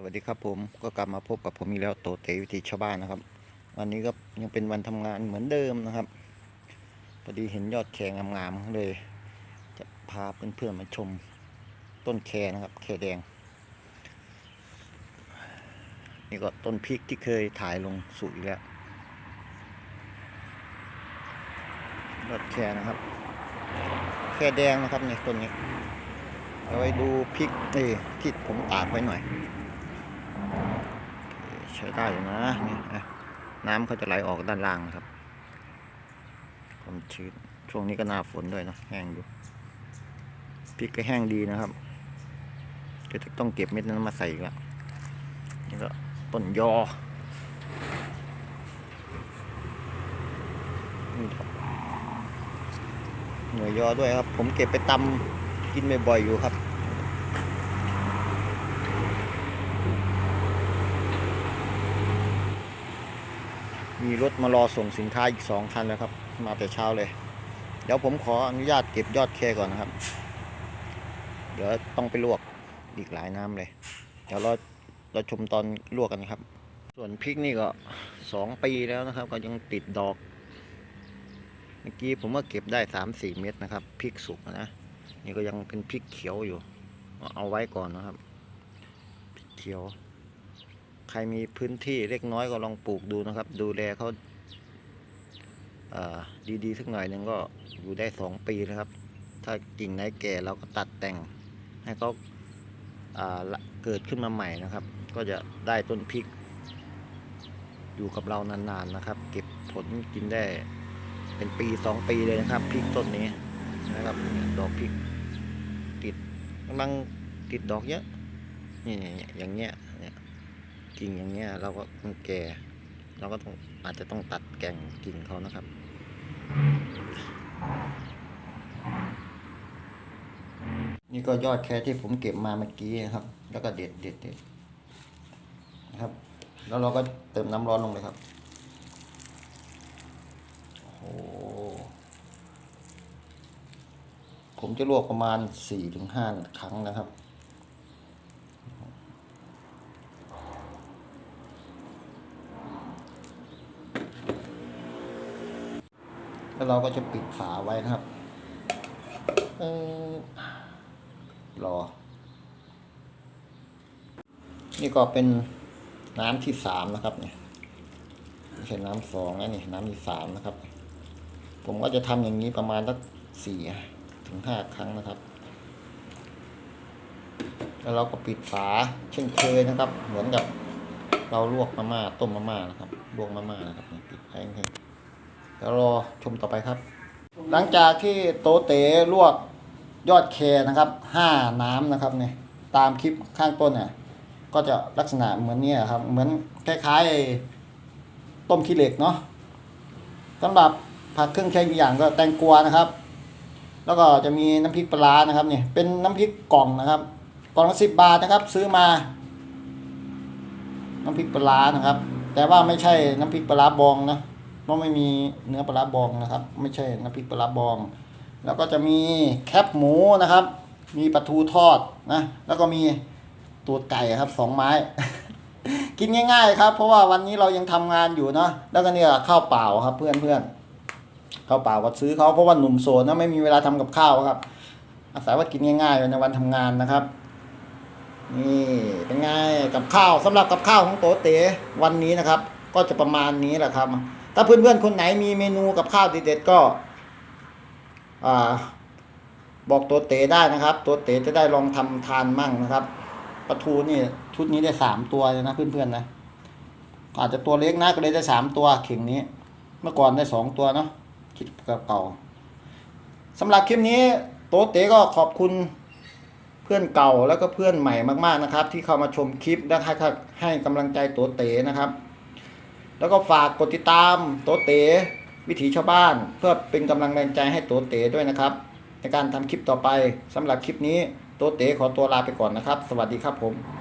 สวัสดีครับผมก็กลับมาพบกับผมอีกแล้วโตเตวิธีชาวบ้านนะครับ วันนี้ก็ยังเป็นวันทำงานเหมือนเดิมนะครับพอดีเห็นยอดแคงามๆเลย จะพาเพื่อนๆมาชมต้นแคนะครับ แคแดง นี่ก็ต้นพริกที่เคยถ่ายลงสู่อีกแล้วยอดแคนะครับ แคแดงนะครับเนี่ยต้นนี้เอาไว้ดูพริกเอ้ยที่ผมตากไว้หน่อย ใช้ได้อยู่นะนี่นะน้ำเขาจะไหลออกด้านล่างครับความชื้นช่วงนี้ก็หน้าฝนด้วยนะแห้งอยู่พริกก็แห้งดีนะครับก็จะต้องเก็บเม็ดนั้นมาใส่อีกล้วนี่ก็ต้นยอนี่ครับหน่วยยอด้วยครับ ผมเก็บไปตำกินบ่อยๆอยู่ครับ มีรถมารอส่งสินค้าอีกสองคันแล้วครับ มาแต่เช้าเลย เดี๋ยวผมขออนุญาตเก็บยอดแคก่อนนะครับ เดี๋ยวต้องไปลวกอีกหลายน้ำเลย เดี๋ยวเราเราชมตอนลวกกันครับ ส่วนพริกนี่ก็สองปีแล้วนะครับ ก็ยังติดดอก เมื่อกี้ผมว่าเก็บได้สามสี่เม็ดนะครับพริกสุกนะ นี่ก็ยังเป็นพริกเขียวอยู่ เอาไว้ก่อนนะครับพริกเขียว ใครมีพื้นที่เล็กน้อยก็ลองปลูกดูนะครับ ดูแลเขาดีๆสักหน่อยหนึ่งก็อยู่ได้สองปีนะครับ ถ้ากิ่งไหนแก่เราก็ตัดแต่งให้เขาาเกิดขึ้นมาใหม่นะครับ ก็จะได้ต้นพริก อยู่กับเรานานๆนะครับ เก็บผลกินได้เป็นปีสองปีเลยนะครับพริกต้นนี้นะครับดอกพริกติดกำลังติดดอกเยอะนี่อย่างเงี้ย กิ่งอย่างเงี้ย เราก็ต้องแก่ เราก็ต้องอาจจะต้องตัดแก่งกิ่งเขานะครับนี่ก็ยอดแค่ที่ผมเก็บมาเมื่อกี้นะครับ แล้วก็เด็ดเด็ดเด็ดนะครับ แล้วเราก็เติมน้ำร้อนลงเลยครับ โอ้โห ผมจะลวกประมาณสี่ถึงห้าครั้งนะครับ แล้วเราก็จะปิดฝาไว้นะครับเออรอ นี่ก็เป็นน้ำที่สามนะครับเนี่ยไม่ใช่น้ำสองนะนี่น้ำที่สามนะครับ ผมก็จะทำอย่างนี้ประมาณสักสี่ถึงห้าครั้งนะครับ แล้วเราก็ปิดฝาเช่นเคยนะครับ เหมือนกับเราลวกมาม่าต้มมาม่านะครับ ลวกมาม่านะครับนี่ปิดไว้ให้ เดี๋ยวรอชมต่อไปครับ หลังจากที่โตเต๋ลวกยอดแคนะครับห้าน้ำนะครับเนี่ยตามคลิปข้างต้นเนี่ยก็จะลักษณะเหมือนเนี่ยครับ เหมือนคล้ายๆต้มขี้เหล็กเนาะสำหรับผักเครื่องใช้อีกอย่างก็แตงกวานะครับ แล้วก็จะมีน้ำพริกปลานะครับเนี่ยเป็นน้ำพริกกล่องนะครับกล่องละสิบบาทนะครับ ซื้อมา น้ำพริกปลานะครับ แต่ว่าไม่ใช่น้ำพริกปลาบองนะ เพราะไม่มีเนื้อปลาบองนะครับ ไม่ใช่น้ำพริกปลาบอง แล้วก็จะมีแคบหมูนะครับ มีปลาทูทอดนะแล้วก็มีตัวไก่ครับสองไม้ กินง่าย ๆ ครับ เพราะว่าวันนี้เรายังทำงานอยู่เนาะแล้วก็เนี่ยข้าวเปล่าครับ เพื่อนเพื่อนข้าวเปล่าก็ซื้อเขาเพราะว่าหนุ่มโสดนะไม่มีเวลาทำกับข้าวครับ อาศัยว่ากินง่ายๆในวันทำงานนะครับนี่เป็นไงกับข้าวสำหรับกับข้าวของโตเต๋วันนี้นะครับ ก็จะประมาณนี้แหละครับ ถ้าเพื่อนๆคนไหนมีเมนูกับข้าวเด็ดๆก็บอกตัวเต๋ได้นะครับ ตัวเต๋จะได้ลองทำทานมั่งนะครับปลาทูนี่ชุดนี้ได้สามตัวเลยนะเพื่อนๆนะอาจจะตัวเล็กนะก็เลยได้สามตัวเข่งนี้ เมื่อก่อนได้สองตัวเนาะคิดกับเก่าสำหรับคลิปนี้โตเต๋ก็ขอบคุณเพื่อนเก่าแล้วก็เพื่อนใหม่มากๆนะครับ ที่เข้ามาชมคลิปและให้ให้กำลังใจโตเต๋นะครับ แล้วก็ฝากกดติดตามโตเต๋วิถีชาวบ้าน เพื่อเป็นกำลังแรงใจให้โตเต๋ด้วยนะครับ ในการทำคลิปต่อไปสำหรับคลิปนี้โตเต๋ขอตัวลาไปก่อนนะครับ สวัสดีครับผม